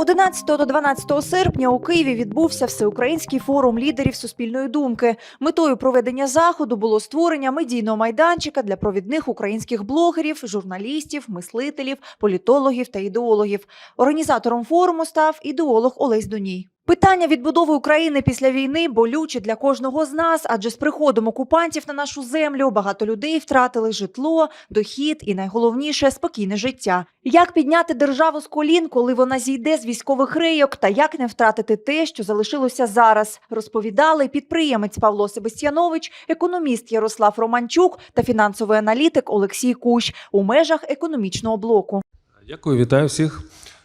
11 до 12 серпня у Києві відбувся всеукраїнський форум лідерів суспільної думки. Метою проведення заходу було створення медійного майданчика для провідних українських блогерів, журналістів, мислителів, політологів та ідеологів. Організатором форуму став ідеолог Олесь Доній. Питання відбудови України після війни болюче для кожного з нас, адже з приходом окупантів на нашу землю багато людей втратили житло, дохід і найголовніше спокійне життя. Як підняти державу з колін, коли вона зійде з військових рейок, та як не втратити те, що залишилося зараз, розповідали підприємець Павло Себастьянович, економіст Ярослав Романчук та фінансовий аналітик Олексій Кущ у межах економічного блоку. Дякую, вітаю всіх.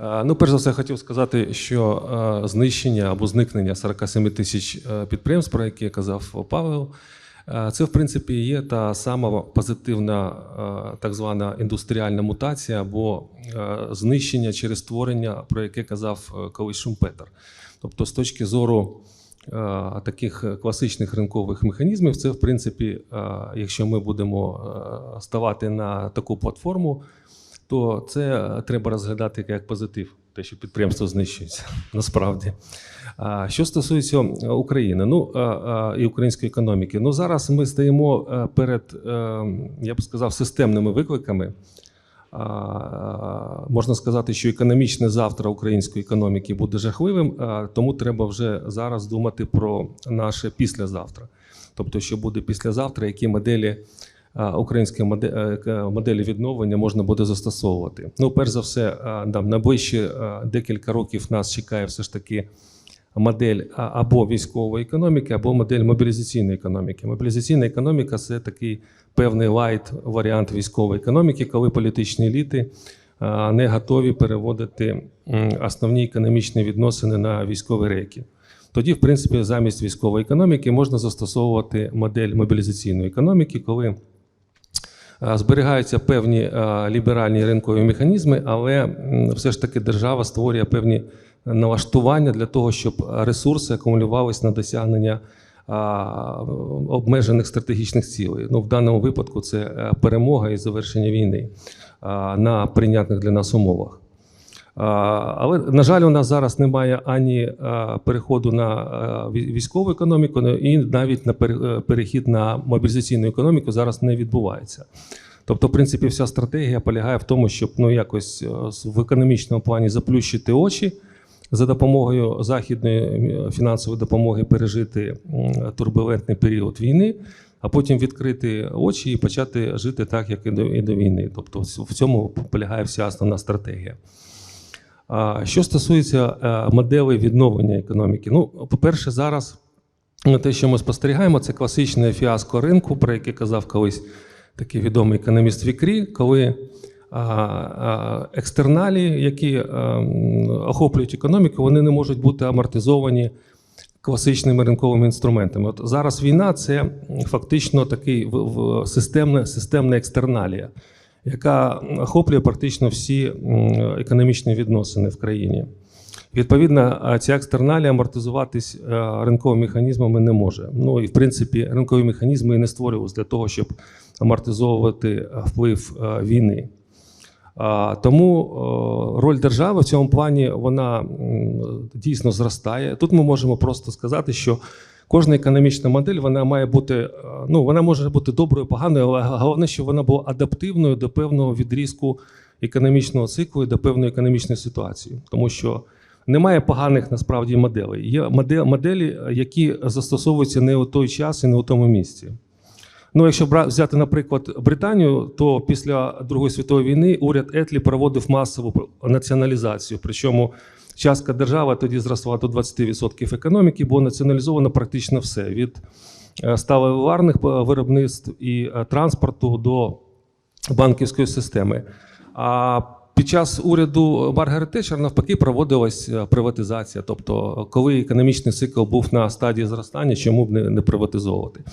Е, Ну, перш за все, хотів сказати, що е, знищення або зникнення 47 тисяч е, підприємств, про які казав Павел, це в принципі є та сама позитивна так звана індустріальна мутація або знищення через створення, про яке казав колись Шумпетер. Тобто, з точки зору таких класичних ринкових механізмів, це в принципі, якщо ми будемо ставати на таку платформу то це е, треба розглядати як позитив, те, що підприємство знищується насправді. Що стосується України, ну і української економіки, ну зараз ми стоїмо е, перед, е, я б сказав, системними викликами. Можна сказати, що економічне завтра української економіки буде жахливим, тому треба вже зараз думати про наше післязавтра. Тобто, що буде післязавтра, які моделі а, української моде- е, моделі відновлення можна буде застосовувати. Ну, перш за все, а, да, найближчі декілька років нас чекає все ж таки модель або військової економіки, або модель мобілізаційної економіки. Мобілізаційна економіка це такий певний лайт варіант військової економіки, коли політичні еліти не готові переводити основні економічні відносини на військові рейки. Тоді, в принципі, замість військової економіки можна застосовувати модель мобілізаційної економіки, коли зберігаються певні ліберальні ринкові механізми, але все ж таки держава створює певні налаштування для того, щоб ресурси акумулювалися на досягнення обмежених стратегічних цілей. Ну, в даному випадку це е, перемога і завершення війни на прийнятних для нас умовах. Але, на жаль, у нас зараз немає ані переходу на військову економіку, ну, і навіть на е, перехід на мобілізаційну економіку зараз не відбувається. Тобто, в принципі, вся стратегія полягає в тому, щоб ну, якось е, в економічному плані заплющити очі за допомогою західної е, фінансової допомоги пережити турбулентний період війни, а потім відкрити очі і почати жити так, як і до війни. Тобто, в цьому полягає вся основна стратегія. Що стосується е, моделей відновлення економіки, ну, по-перше, зараз те, що ми спостерігаємо, це класичне фіаско ринку, про яке казав колись такий відомий економіст Вікрі, коли а, а, екстерналі, які е, охоплюють економіку, вони не можуть бути амортизовані класичними ринковими інструментами. От зараз війна це фактично такий системна, системна екстерналія, яка охоплює практично всі економічні відносини в країні. Відповідно, ця екстерналія амортизуватись е, ринковими механізмами не може. Ну і в принципі ринкові механізми і не створювалися для того, щоб амортизовувати е, вплив е, війни. Тому роль держави в цьому плані вона дійсно зростає. Тут ми можемо просто сказати, що кожна економічна модель вона має бути, е, ну вона може бути доброю, поганою, але головне, щоб вона була адаптивною до певного відрізку економічного циклу і до певної економічної ситуації, тому що. Немає поганих насправді моделей. Є моделі, які застосовуються не у той час і не у тому місці. Ну, якщо взяти, наприклад, Британію, то після Другої світової війни уряд Етлі проводив масову націоналізацію. Причому частка держави тоді зросла до 20% економіки, було націоналізовано практично все: від е, сталеварних е, виробництв і е, транспорту до банківської системи. А під час уряду Маргарет Тетчер навпаки проводилась приватизація. Тобто, коли економічний цикл був на стадії зростання, чому б не, приватизовувати?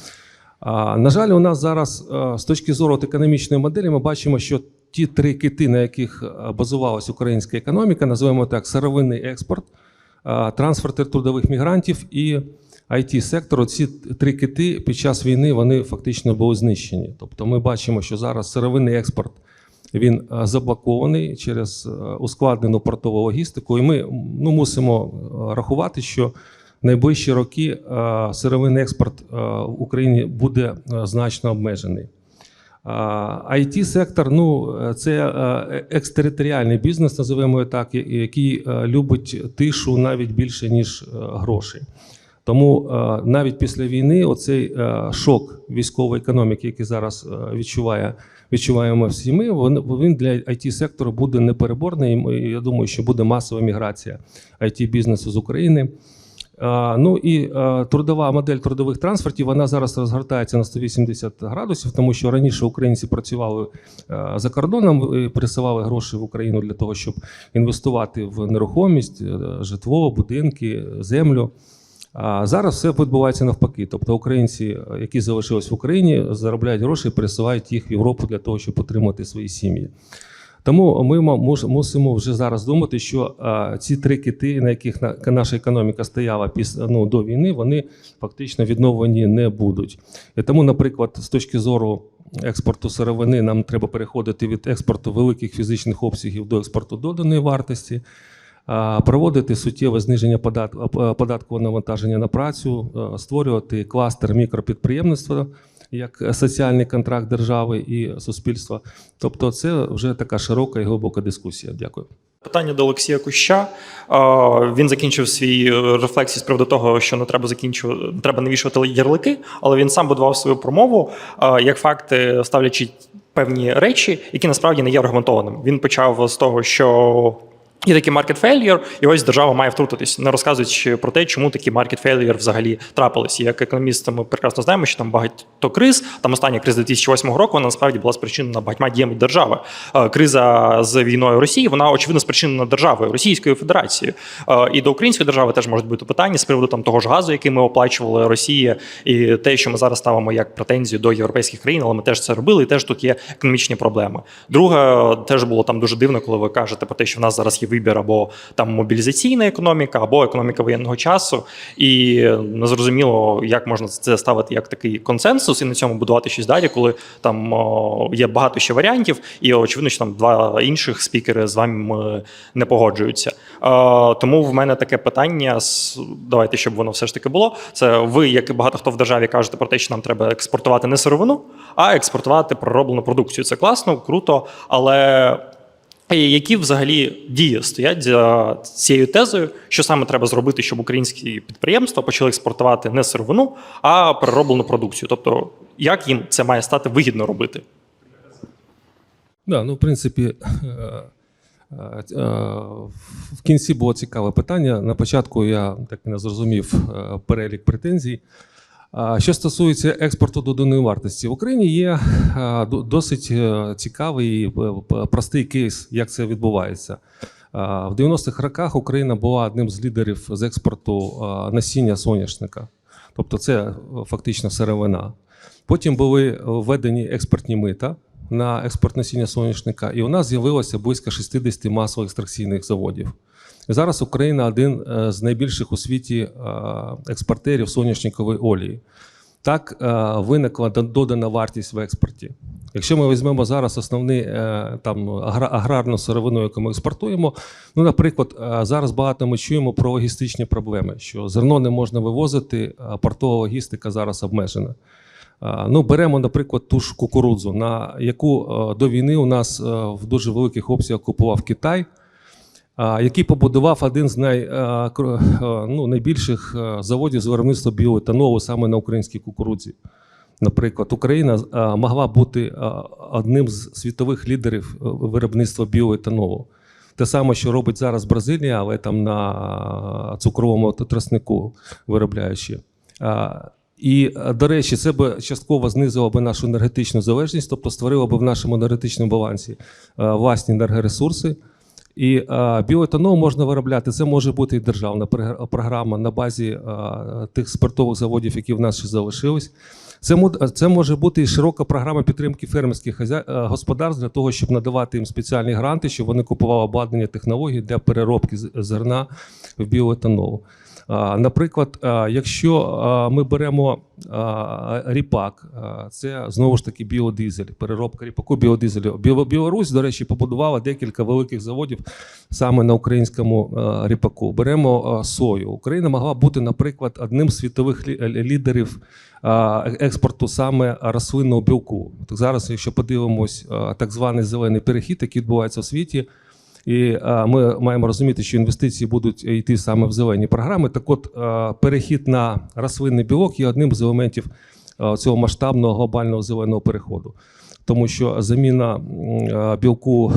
На жаль, у нас зараз з точки зору економічної моделі ми бачимо, що ті три кити, на яких е, базувалась українська економіка, називаємо так: сировинний експорт, е, трансфер трудових мігрантів і it сектор ці три кити під час війни вони фактично були знищені. Тобто, ми бачимо, що зараз сировинний експорт Він е, заблокований через ускладнену портову логістику. І ми ну, мусимо рахувати, що найближчі роки сировинний експорт в Україні буде значно обмежений. It сектор ну, е, це е, екстериторіальний бізнес, називаємо так, який е, любить тишу навіть більше, ніж гроші. Тому навіть після війни оцей шок військової економіки, який зараз відчуває, відчуваємо всі ми, він, для it сектору буде непереборний. І я думаю, що буде масова міграція it бізнесу з України. Ну і трудова модель трудових трансфертів вона зараз розгортається на 180 градусів, тому що раніше українці працювали за кордоном і присилали гроші в Україну для того, щоб інвестувати в нерухомість, е, житло, будинки, землю. А зараз все відбувається навпаки. Тобто українці, е, які залишились в Україні, заробляють гроші і пересилають їх в Європу для того, щоб отримати свої сім'ї. Тому ми мусимо вже зараз думати, що ці три кити, на яких на- наша економіка стояла після ну, до війни, вони фактично відновлені не будуть. І тому, наприклад, з точки зору експорту сировини, нам треба переходити від експорту великих фізичних обсягів до експорту доданої вартості. Проводити суттєве зниження подат- податкового навантаження на працю, створювати кластер мікропідприємництва як соціальний контракт держави і суспільства. Тобто, це вже така широка і глибока дискусія. Дякую. Питання до Олексія Куща. Він закінчив свій е, рефлексії з приводу того, що не треба закінчувати, не треба навішувати ярлики, але він сам будував свою промову як факти, ставлячи певні речі, які насправді не є аргументованими. Він почав з того, що. Є такий market failure, і ось держава має втрутитись, не розказуючи про те, чому такі market failure взагалі трапились. І Як економісти, ми прекрасно знаємо, що там багато криз. Там остання криза 2008 року вона насправді була спричинена багатьма діями держави. Е, Криза з війною Росії вона очевидно спричинена державою Російською Федерацією. Е, І до української держави теж можуть бути питання з приводу там того ж газу, який ми оплачували Росії, і те, що ми зараз ставимо як претензію до європейських країн, але ми теж це робили, і теж тут є економічні проблеми. Друге, теж було там дуже дивно, коли ви кажете про те, що в нас зараз є вибір або там мобілізаційна економіка, або економіка воєнного часу. І незрозуміло, як можна це ставити як такий консенсус і на цьому будувати щось далі, коли там є багато ще варіантів, і очевидно, що там два інших спікери з вами не погоджуються. Е, тому в мене таке питання. Давайте, щоб воно все ж таки було. Це ви, як і багато хто в державі, кажете про те, що нам треба експортувати не сировину, а експортувати пророблену продукцію. Це класно, круто, але. І Які взагалі дії стоять за цією тезою, що саме треба зробити, щоб українські підприємства почали експортувати не сировину, а перероблену продукцію? Тобто, як їм це має стати вигідно робити? Да, ну, в принципі, е, е, е, в кінці було цікаве питання. На початку я так не зрозумів е, перелік претензій. Що стосується експорту доданої вартості, в Україні є досить е, цікавий і е, простий кейс, як це відбувається. В 90-х роках Україна була одним з лідерів з експорту насіння соняшника. Тобто це е, фактично сировина. Потім були введені експортні мита на експорт насіння соняшника, і у нас з'явилося близько 60 масових екстракційних заводів. Зараз Україна один е, з найбільших у світі е, експортерів соняшникової олії. Так е, виникла додана вартість в експорті. Якщо ми візьмемо зараз основний е, там аграрну сировину, яку ми експортуємо, ну, наприклад, зараз багато ми чуємо про логістичні проблеми, що зерно не можна вивозити, портова логістика зараз обмежена. Ну, беремо, наприклад, ту ж кукурудзу, на яку до війни у нас в дуже великих обсягах купував Китай, який побудував один з най, ну, найбільших заводів з виробництва біоетанолу саме на українській кукурудзі. Наприклад, Україна могла бути одним з світових лідерів е, виробництва біоетанолу. Те саме, що робить зараз Бразилія, але там на цукровому троснику виробляючи. І, до речі, це би частково знизило би нашу енергетичну залежність, тобто створило би в нашому енергетичному балансі власні енергоресурси. І е, біоетанол можна виробляти. Це може бути і державна програ- програма на базі е, тих спиртових заводів, які в нас ще залишились. Це, це може бути і широка програма підтримки фермерських е, господарств для того, щоб надавати їм спеціальні гранти, щоб вони купували обладнання технологій для переробки зерна в біоетанол. Наприклад, якщо ми беремо ріпак, це знову ж таки біодизель, переробка ріпаку біодизелю. Бі- Білорусь, до речі, побудувала декілька великих заводів саме на українському ріпаку. Беремо сою. Україна могла бути, наприклад, одним з світових лідерів експорту саме рослинного білку. Так зараз, якщо подивимось, так званий зелений перехід, який відбувається в світі. І ми маємо розуміти, що інвестиції будуть йти саме в зелені програми. Так от перехід на рослинний білок є одним з елементів цього масштабного глобального зеленого переходу. Тому що заміна білку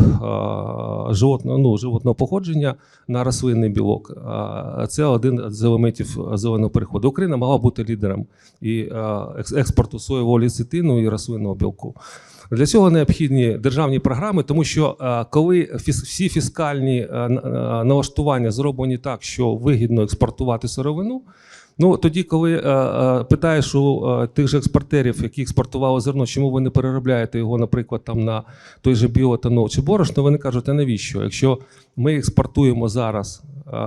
животного, ну, животного походження на рослинний білок це один з елементів зеленого переходу. Україна могла бути лідером і експорту соєвого ліцитину і рослинного білку. Для цього необхідні державні програми, тому що е, коли всі фіскальні е, е, налаштування зроблені так, що вигідно експортувати сировину. Ну тоді, коли е, е, питаєш у е, тих же експортерів, які експортували зерно, чому ви не переробляєте його, наприклад, там на той же біоетанол чи борошно, вони кажуть, а навіщо? Якщо ми експортуємо зараз е,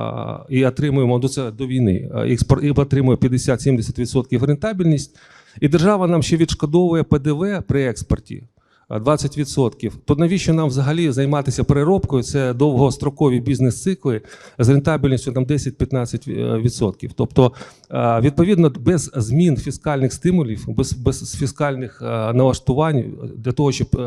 і отримуємо до це до війни, е, і і отримує 50-70% рентабельність, і держава нам ще відшкодовує ПДВ при експорті. А 20%, то навіщо нам взагалі займатися переробкою? Це довгострокові бізнес-цикли з рентабельністю там 10-15%. Тобто, е, відповідно, без змін фіскальних стимулів, без, без фіскальних е, налаштувань для того, щоб е,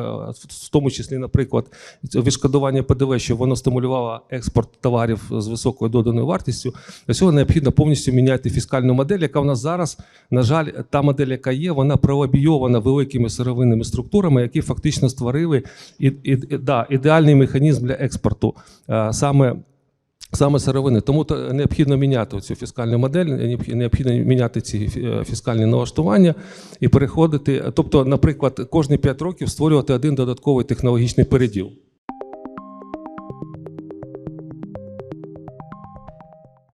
в тому числі, наприклад, відшкодування ПДВ, щоб воно стимулювало експорт товарів з високою доданою вартістю, для цього необхідно повністю міняти фіскальну модель, яка в нас зараз, на жаль, та модель, яка є, вона пролобійована великими сировинними структурами, які фактично створили і, і, і, да, ідеальний механізм для експорту е, саме. Саме сировини, тому то необхідно міняти цю фіскальну модель, необхідно міняти ці фіскальні налаштування і переходити. Тобто, наприклад, кожні 5 років створювати один додатковий технологічний переділ.